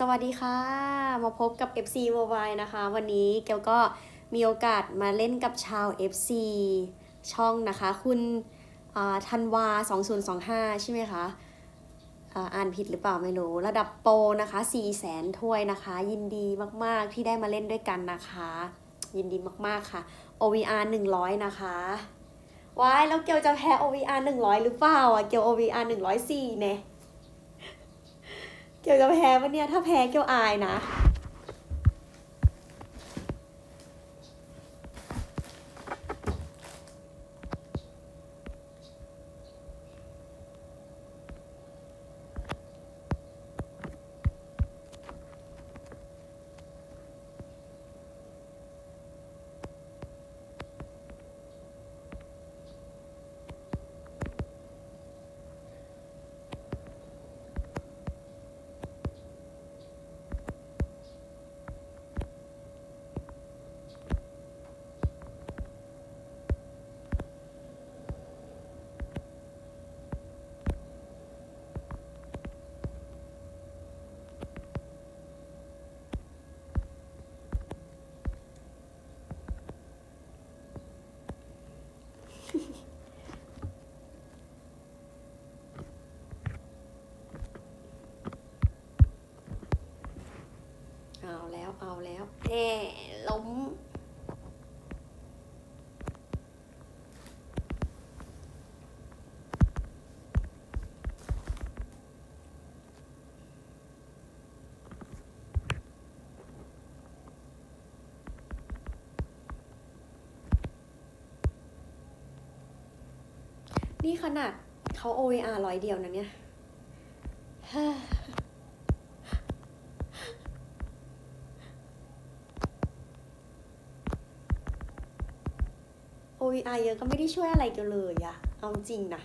สวัสดีค่ะ มาพบกับ FC Mobile นะคะ วันนี้เกลก็มีโอกาสมาเล่นกับชาว FC ช่องนะคะ คุณธันวา 2025 ใช่ไหมคะอ่านผิดหรือเปล่าไม่รู้ ระดับโปรนะคะ4 0 0แสนถ้วยนะคะ ยินดีมาก ๆ ที่ได้มาเล่นด้วยกันนะคะ ยินดีมาก ๆ ค่ะ OVR 100 นะคะว้ายแล้วเกลจะแพ้ OVR 100 หรือเปล่าอะเกล OVR 104เนี่ย เกี่ยวกับแพ้ปะเนี่ยถ้าแพ้เกี่ยวอายนะ เอาแล้วเอาแล้วแน่ล้มนี่ขนาดเขา OVR ร้อยเดียวนะเนี่ย VR เยอะก็ไม่ได้ช่วยอะไรกี่ยวเลยอะเอาจริงนะ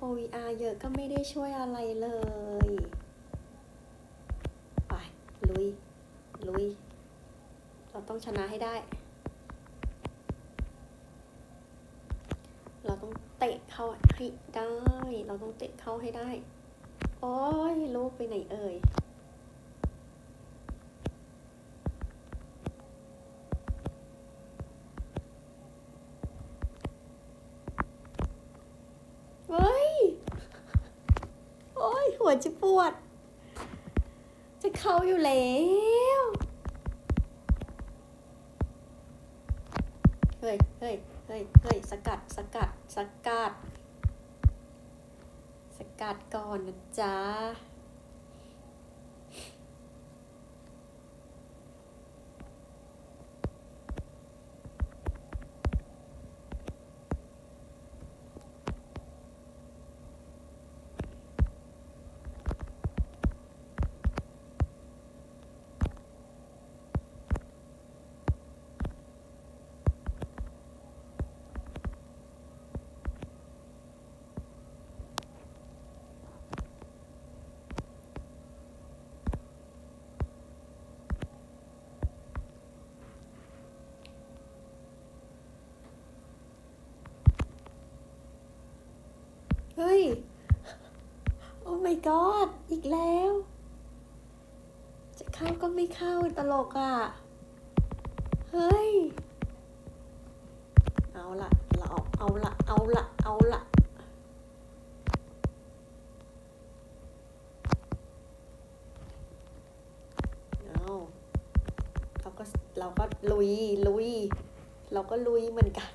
OVR เยอะก็ไม่ได้ช่วยอะไรเลย ไป ลุย ลุย เราต้องชนะให้ได้ เราต้องเตะเข้าให้ได้ เราต้องเตะเข้าให้ได้ โอ้ยลูกไปไหนเอ่ย เฮ้ย โอ้ย หัวจะปวด จะเข้า อยู่แล้วเฮ้ยเฮ้ยเฮ้ยเฮ้ยสกัดสกัดสกัด สกัดก่อนนะจ๊ะ เฮ้ย โอ้ my god อีกแล้ว จะเข้าก็ไม่เข้าตลกอะ เฮ้ย เอาละเราเอาเอาละเอาละเอาละเอาเราก็เราก็ลุยลุย เราก็ลุยเหมือนกัน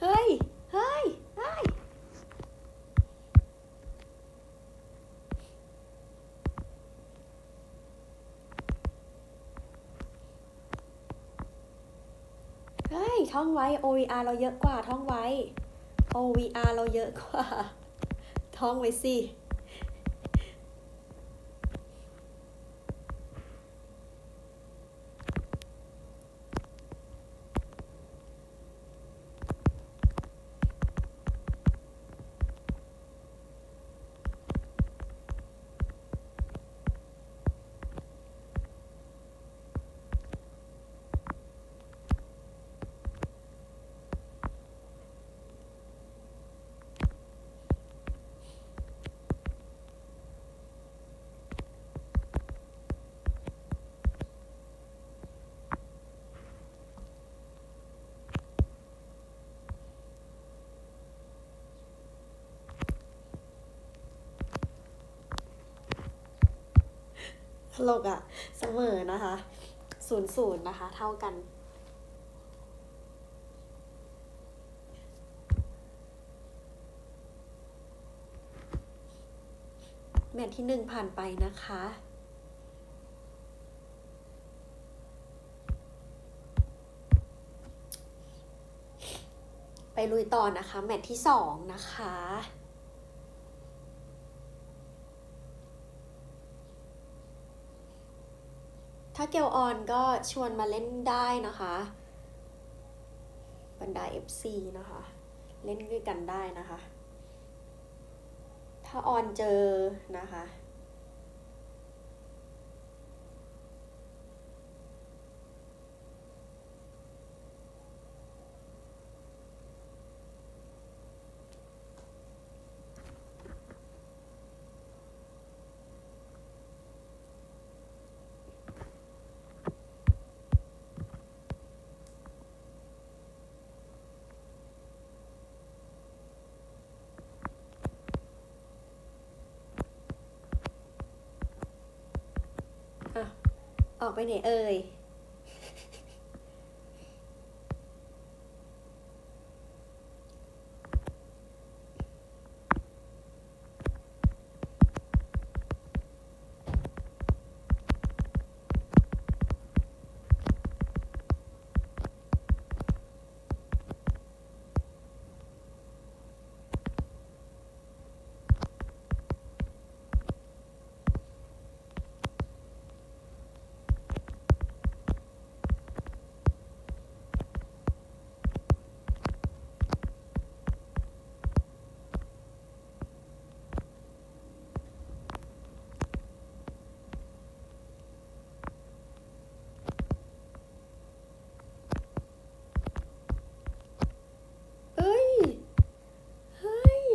เฮ้ย เฮ้ย เฮ้ย เฮ้ย ท่องไว้ OVR เราเยอะกว่าท่องไว้ OVR เราเยอะกว่า ท่องไว้สิ เลกอะเสมอนะคะศูนย์ศูนย์นะคะ เท่ากัน แมตช์ที่หนึ่งผ่านไปนะคะไปลุยต่อนะคะ แมตช์ที่สองนะคะ ถ้าเกลออนก็ชวนมาเล่นได้นะคะ บรรดา FC นะคะ เล่นด้วยกันได้นะคะ ถ้าออนเจอนะคะอะ ออกไปไหนเอ่ย เอ้ย เฮ้ย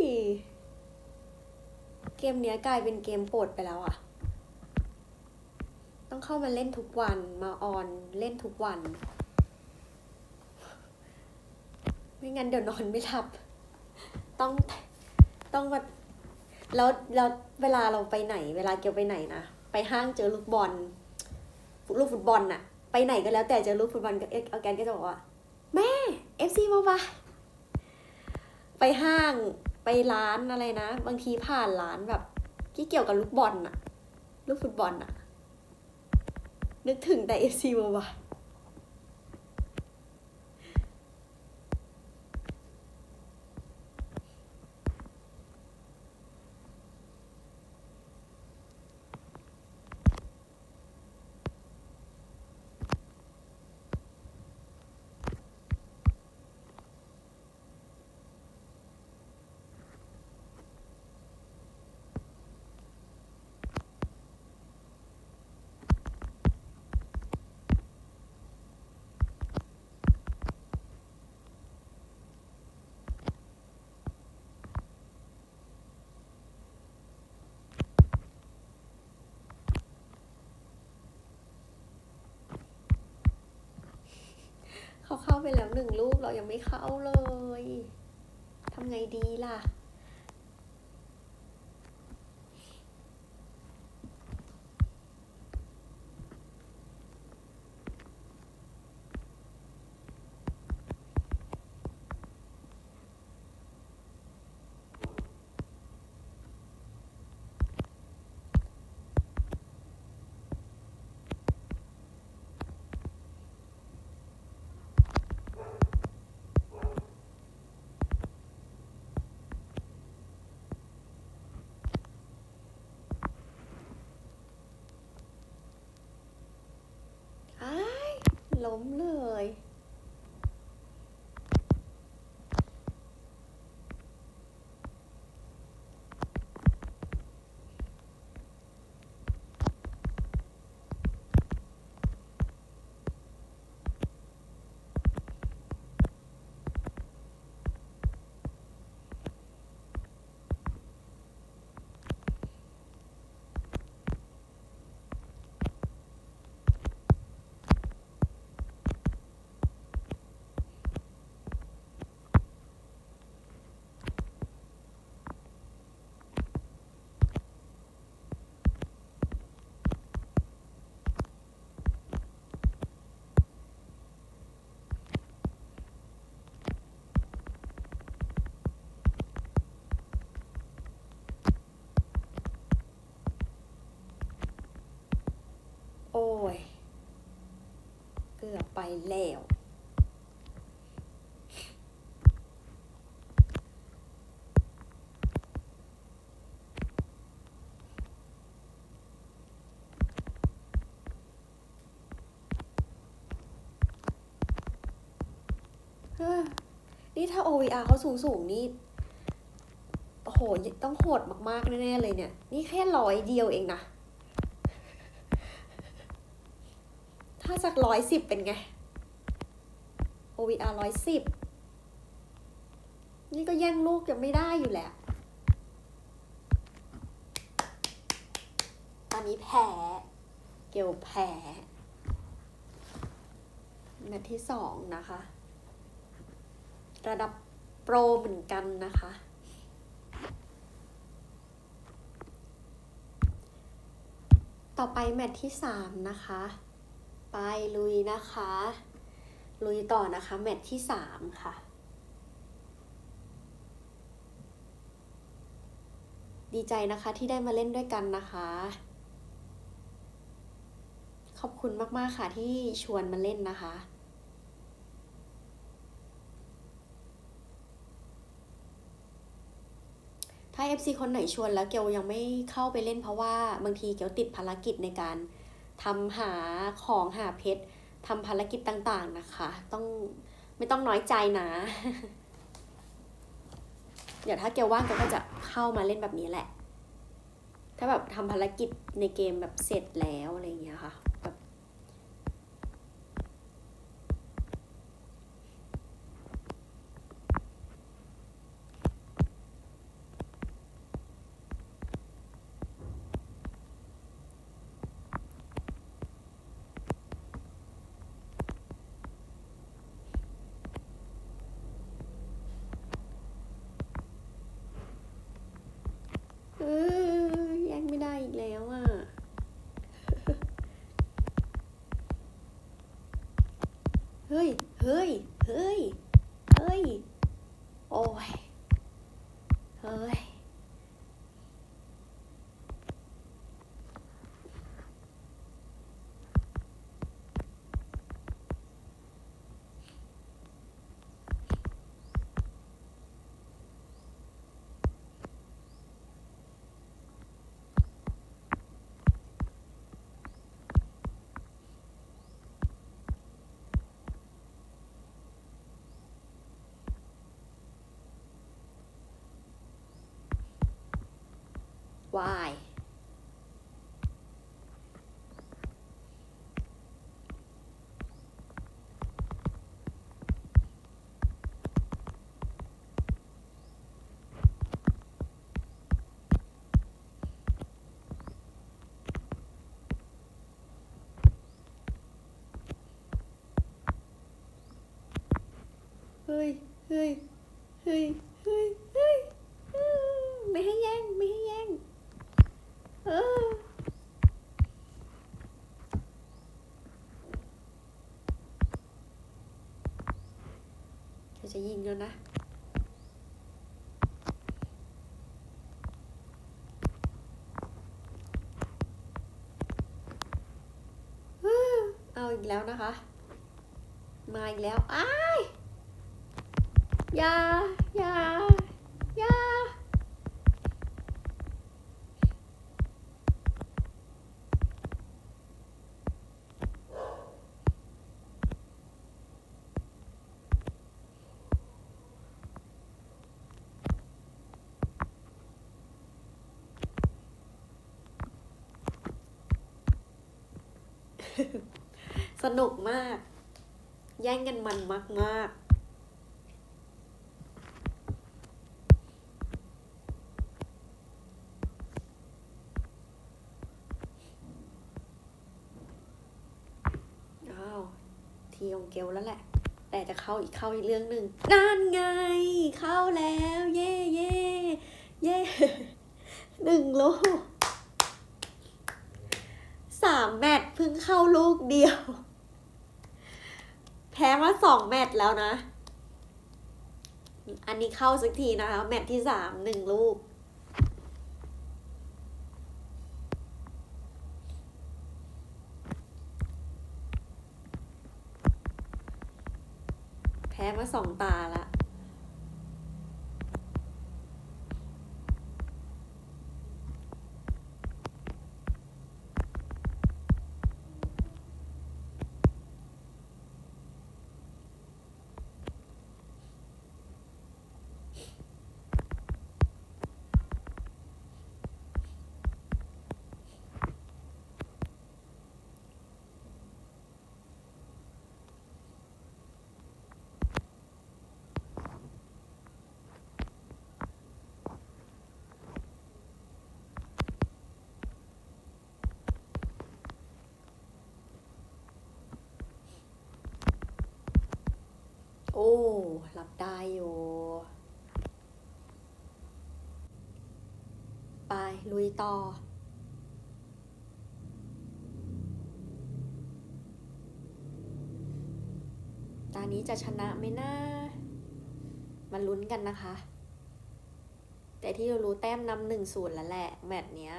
เก มเนี้ยกลายเป็นเกมโปรดไปแล้วอะต้องเข้ามาเล่นทุกวันมาออนเล่นทุกวัน ไม่งั้นเดี๋ยวนอนไม่หลับ ต้องต้องมาแล้วแล้วเวลาเราไปไหน เวลาเกียวไปไหนนะไปห้างเจอลูกบอลลูกฟุตบอลน่ะ ไปไหนก็แล้วแต่เจอลูกฟุตบอลก็เอเอแกนก็จะบอกว่า แม่ FC มาปะไปห้าง ไปร้านอะไรนะ บางทีผ่านร้านแบบที่เกี่ยวกับลูกบอลน่ะลูกฟุตบอลน่ะนึกถึงแต่เอฟซีมว่ะ เข้าไปแล้วหนึ่งลูกเรายังไม่เข้าเลยทำไงดีล่ะ อ้าย ล้มเลย อ ไป แล้วนี่ถ้า OVR เขาสูงสูงนี่โอ้โห ต้องโหดมาก ๆ แน่ ๆ เลยเนี่ย นี่แค่ร้อยเดียวเองนะ ถ้าสักร้อยสิบเป็นไง OVR ร้อยสิบนี่ก็แย่งลูกยังไม่ได้อยู่แหละ ตอนนี้แพ้ เกลแพ้แมตช์ที่สองนะคะ ระดับโปรเหมือนกันนะคะ ต่อไปแมตช์ที่สามนะคะ ไปลุยนะคะ ลุยต่อนะคะ แมตช์ที่สามค่ะ ดีใจนะคะที่ได้มาเล่นด้วยกันนะคะ ขอบคุณมาก ๆ ค่ะที่ชวนมาเล่นนะคะถ้า FC คนไหนชวนแล้วเกลยังไม่เข้าไปเล่นเพราะว่าบางทีเกลติดภารกิจในการทำหาของหาเพชร ทำภารกิจต่างๆนะคะ ต้องไม่ต้องน้อยใจนะ เดี๋ยวถ้าเกลว่างกลก็จะเข้ามาเล่นแบบนี้แหละ ถ้าแบบทำภารกิจในเกมแบบเสร็จแล้วอะไรอย่างเงี้ยค่ะแบบ เออแย่งไม่ได้อีกแล้วอะ เฮ้ย เฮ้ย เฮ้ย เฮ้ย โอ้ย เฮ้ย วายเฮ้ย เฮ้ย เฮ้ย เฮ้ย เฮ้ยอืมไม่ให้แย่ง ไม่ให้แย่ง เออ เธอจะยิงแล้วนะ เอาอีกแล้ว นะคะ มาอีกแล้ว อ้าย ยายาอย่า สนุกมาก แย่งกันมันมากมากอาวทีของเกลแล้วแหละ แต่จะเข้าอีกเข้าอีกเรื่องหนึ่งนั่นไง เข้าแล้ว เย่เย่เย่หนึ่งลูกสามแมตช์เพิ่งเข้าลูกเดียว แพ้มาสองแมตช์แล้วนะ อันนี้เข้าสักทีนะคะ แมตช์ที่สามหนึ่งลูกแพ้มาสองตาละ โอ้รับได้อยู่ไป ลุยต่อ ตานี้จะชนะไหมนะมาลุ้นกันนะคะ แต่ที่เรารู้แต้มนำหนึ่งศูนย์แล้วแหละ แมตช์เนี้ย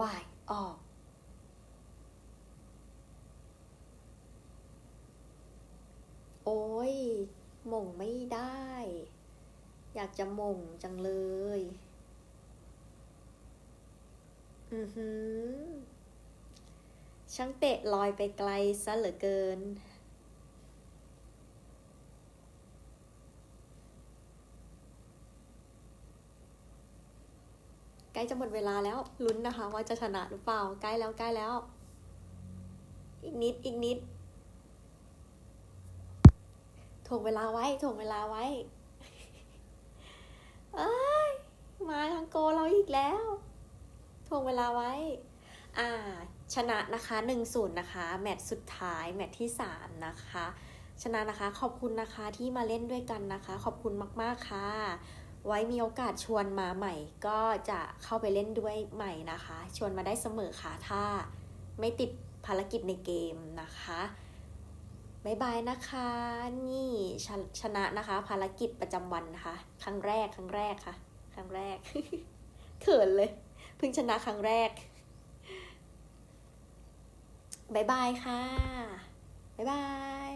วาย ออก โอ้ยหม่งไม่ได้ อยากจะหม่งจังเลย อือหือ ช่างเตะลอยไปไกลซะเหลือเกิน ใกล้จะหมดเวลาแล้วลุ้นนะคะว่าจะชนะหรือเปล่า ใกล้แล้วใกล้แล้ว อีกนิดอีกนิด ถ่วงเวลาไว้ถ่วงเวลาไว้ เอ้ย มาทางโกเราอีกแล้วถ่วงเวลาไว้ อ่า ชนะนะคะหนึ่งศูนย์นะคะ แมตช์สุดท้าย แมตช์ที่สามนะคะ ชนะนะคะ ขอบคุณนะคะที่มาเล่นด้วยกันนะคะ ขอบคุณมาก ๆ ค่ะ ไว้มีโอกาสชวนมาใหม่ ก็จะเข้าไปเล่นด้วยใหม่นะคะ ชวนมาได้เสมอค่ะ ถ้าไม่ติดภารกิจในเกมนะคะ บายบายนะคะ นี่ชชนะนะคะ ภารกิจประจำวันนะคะ ครั้งแรกครั้งแรกค่ะ ครั้งแรกเขินเลยเพิ่งชนะครั้งแรกบายบายค่ะบายบาย